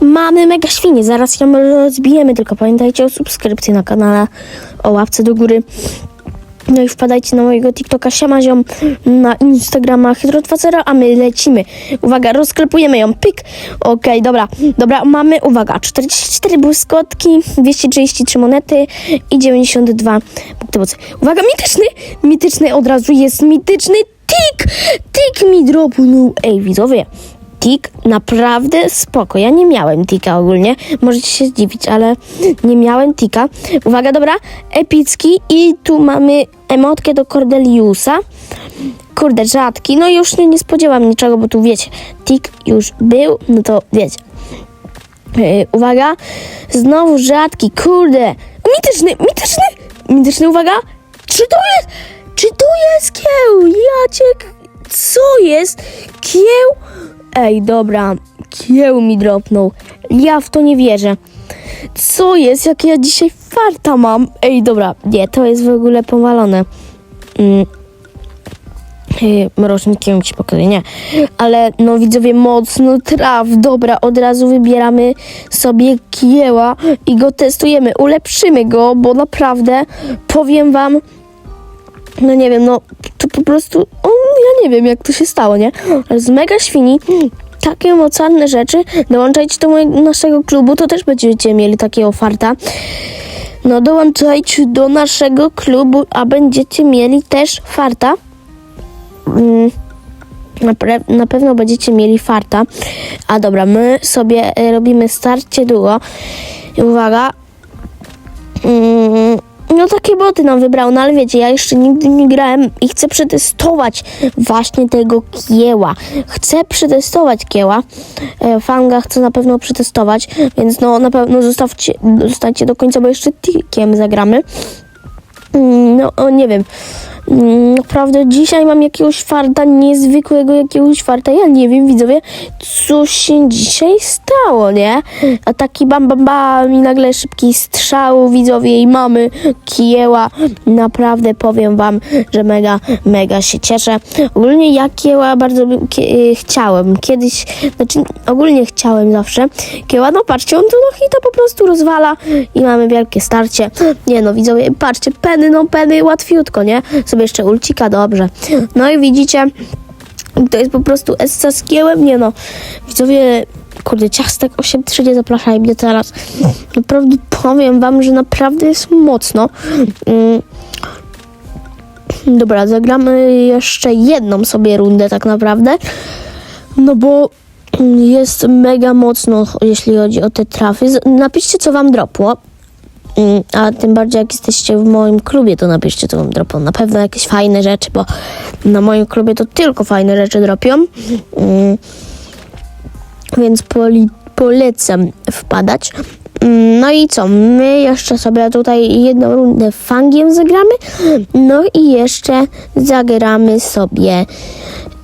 mamy mega świnie, zaraz ją rozbijemy, tylko pamiętajcie o subskrypcji na kanale, o łapce do góry. No i wpadajcie na mojego TikToka Siamaziom, na Instagrama Hydro20, a my lecimy. Uwaga, rozklepujemy ją, pyk. Okej, dobra, dobra, mamy, uwaga, 44 błyskotki, 233 monety i 92 punkty mocy. Uwaga, mityczny, mityczny od razu jest mityczny tik, tik mi dropnął. Ej, widzowie, tik naprawdę spoko. Ja nie miałem tika ogólnie, możecie się zdziwić, ale nie miałem tika. Uwaga, dobra, epicki i tu mamy emotkę do Cordeliusa. Kurde, rzadki. No już nie, nie spodziewam niczego, bo tu wiecie, tik już był, no to wiecie. Yy, uwaga, znowu rzadki, kurde. Mityczny, mityczny, mityczny, uwaga. Czy to jest, czy to jest kieł? Jaciek, co jest? Kieł? Ej, dobra, kieł mi dropnął. Ja w to nie wierzę. Co jest, jak ja dzisiaj farta mam? Ej, dobra, nie, to jest w ogóle powalone. Mm. Mrocznikiem ci pokazuję, nie. Ale no widzowie, mocno traf. Dobra, od razu wybieramy sobie kieła i go testujemy. Ulepszymy go, bo naprawdę powiem wam, no nie wiem, no to po prostu, o, ja nie wiem jak to się stało, nie? Ale z mega świni takie mocarne rzeczy, dołączajcie do mojego, naszego klubu, to też będziecie mieli takiego farta. No dołączajcie do naszego klubu, a będziecie mieli też farta. Mm, na, na pewno będziecie mieli farta. A dobra, my sobie e, robimy starcie długo. Uwaga. No takie boty nam wybrał, no ale wiecie, ja jeszcze nigdy nie grałem i chcę przetestować właśnie tego kieła. Chcę przetestować kieła. E, Fanga chcę na pewno przetestować, więc no na pewno zostawcie, zostańcie do końca, bo jeszcze tikiem zagramy. Mm, No, nie wiem. Mm, Naprawdę dzisiaj mam jakiegoś farta, niezwykłego jakiegoś farta. Ja nie wiem, widzowie, co się dzisiaj stało, nie? A taki bam bam bam i nagle szybki strzał, widzowie, i mamy kieła. Naprawdę powiem wam, że mega, mega się cieszę. Ogólnie ja kieła bardzo kie- chciałem. Kiedyś, znaczy ogólnie chciałem zawsze. Kieła, no patrzcie, on tu no hita po prostu rozwala i mamy wielkie starcie. Nie no, widzowie, patrzcie, peny, no peny, łatwiutko, nie? Sobie jeszcze ulcika, dobrze. No i widzicie, to jest po prostu Essa z kiełem, nie no. Widzowie, kurde, ciastek 8-3 nie zapraszaj mnie teraz. Naprawdę powiem wam, że naprawdę jest mocno. Mm. Dobra, zagramy jeszcze jedną sobie rundę tak naprawdę. No bo jest mega mocno, jeśli chodzi o te trafy. Napiszcie, co wam dropło. Mm, A tym bardziej jak jesteście w moim klubie, to napiszcie, co wam dropło. Na pewno jakieś fajne rzeczy, bo na moim klubie to tylko fajne rzeczy dropią. Mm, Więc poli- polecam wpadać. Mm, No i co? My jeszcze sobie tutaj jedną rundę fangiem zagramy. No i jeszcze zagramy sobie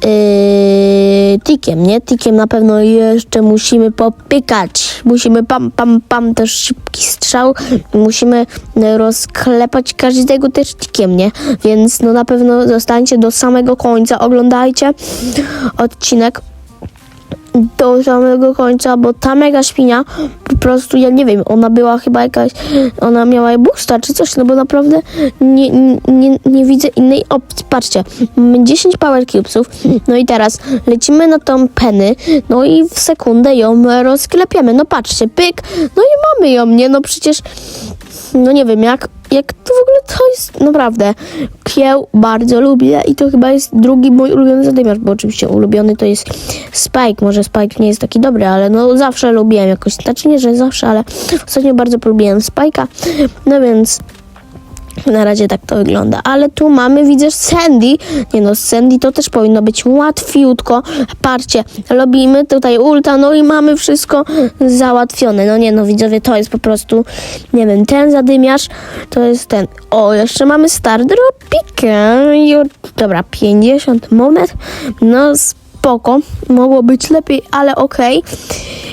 yy, tikiem, nie? Tikiem na pewno jeszcze musimy popykać. Musimy pam, pam, pam, też szybki strzał. Musimy rozklepać każdego też tikiem, nie? Więc no na pewno zostańcie do samego końca. Oglądajcie odcinek do samego końca, bo ta mega świnia po prostu, ja nie wiem, ona była chyba jakaś, ona miała boosta czy coś, no bo naprawdę nie, nie, nie widzę innej opcji. Patrzcie, mamy 10 power cubesów, no i teraz lecimy na tą penny, no i w sekundę ją rozklepiemy. No patrzcie, pyk, no i mamy ją, nie? No przecież, no nie wiem, jak, jak to w ogóle to jest naprawdę. Kieł bardzo lubię i to chyba jest drugi mój ulubiony zadymiarz, bo oczywiście ulubiony to jest Spike. Może Spike nie jest taki dobry, ale no zawsze lubiłem jakoś. Znaczy nie, że zawsze, ale ostatnio bardzo polubiłem Spike'a. No więc na razie tak to wygląda. Ale tu mamy, widzę, Sandy. Nie no, Sandy to też powinno być łatwiutko. Patrzcie, robimy tutaj ulta, no i mamy wszystko załatwione. No nie no, widzowie, to jest po prostu, nie wiem, ten zadymiarz, to jest ten. O, jeszcze mamy Star Dropikę. Dobra, 50 monet. No, spoko. Mogło być lepiej, ale okej.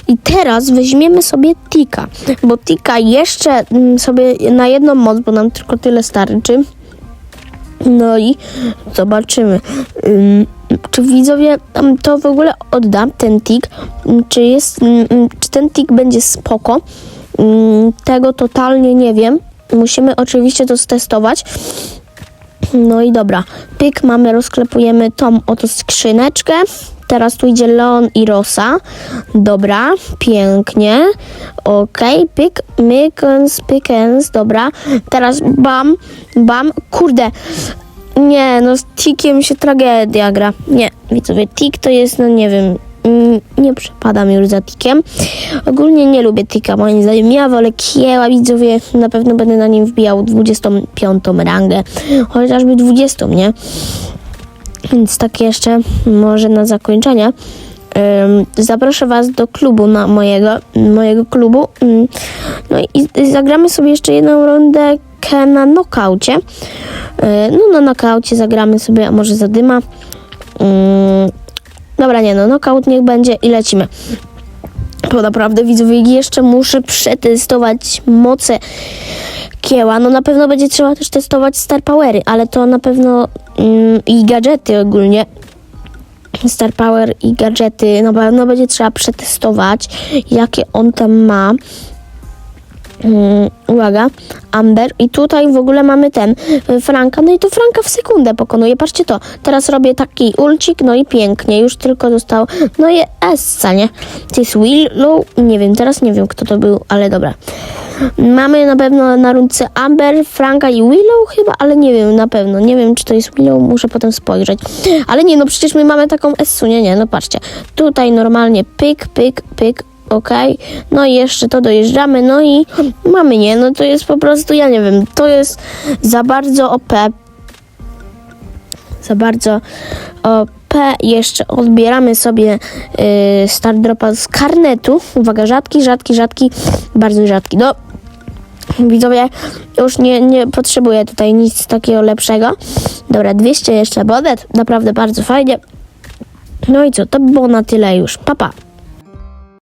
I teraz weźmiemy sobie Tika, bo Tika jeszcze mm, sobie na jedną moc, bo nam tylko tyle starczy. No i zobaczymy. Ym, czy widzowie to w ogóle odda ten tik? Mm, Czy jest, mm, mm, czy ten tik będzie spoko? Mm, Tego totalnie nie wiem. Musimy oczywiście to stestować. No i dobra. Pyk mamy, rozklepujemy tą oto skrzyneczkę. Teraz tu idzie Leon i Rosa. Dobra, pięknie. Okej, pyk, mykens, pykens, dobra. Teraz bam, bam. Kurde, nie, no z tikiem się tragedia gra. Nie, widzowie, tik to jest, no nie wiem, nie przepadam już za tikiem. Ogólnie nie lubię tika, moim zdaniem. Ja wolę kieła, widzowie, na pewno będę na nim wbijał 25 rangę, chociażby 20, nie? Więc tak jeszcze może na zakończenie. Zaproszę Was do klubu na mojego, mojego klubu. Ym, no i, zagramy sobie jeszcze jedną rundę na nokaucie. No na nokaucie zagramy sobie, a może zadyma. Dobra, nie no, nokaut niech będzie i lecimy. Bo naprawdę widzowie jeszcze muszę przetestować moce kieła. No na pewno będzie trzeba też testować Star Powery, ale to na pewno mm, i gadżety ogólnie. Star Power i gadżety na pewno będzie trzeba przetestować, jakie on tam ma. Mm, uwaga, Amber. I tutaj w ogóle mamy ten y, Franka. No i to Franka w sekundę pokonuje. Patrzcie to. Teraz robię taki ulcik, no i pięknie. Już tylko zostało. No i Essa, nie? To jest Willow. Nie wiem, teraz nie wiem kto to był, ale dobra. Mamy na pewno na rundce Amber, Franka i Willow chyba, ale nie wiem na pewno. Nie wiem, czy to jest Willow, muszę potem spojrzeć. Ale nie, no przecież my mamy taką Essu, nie, nie, no patrzcie. Tutaj normalnie pyk, pyk, pyk, okej. No i jeszcze to dojeżdżamy, no i mamy, nie, no to jest po prostu, ja nie wiem, to jest za bardzo OP. Za bardzo OP. Jeszcze odbieramy sobie yy, Star Dropa z karnetu. Uwaga, rzadki, rzadki, rzadki, bardzo rzadki. No, widzowie, już nie, nie potrzebuję tutaj nic takiego lepszego. Dobra, 200 jeszcze bodet, naprawdę bardzo fajnie. No i co, to by było na tyle już. Pa, pa.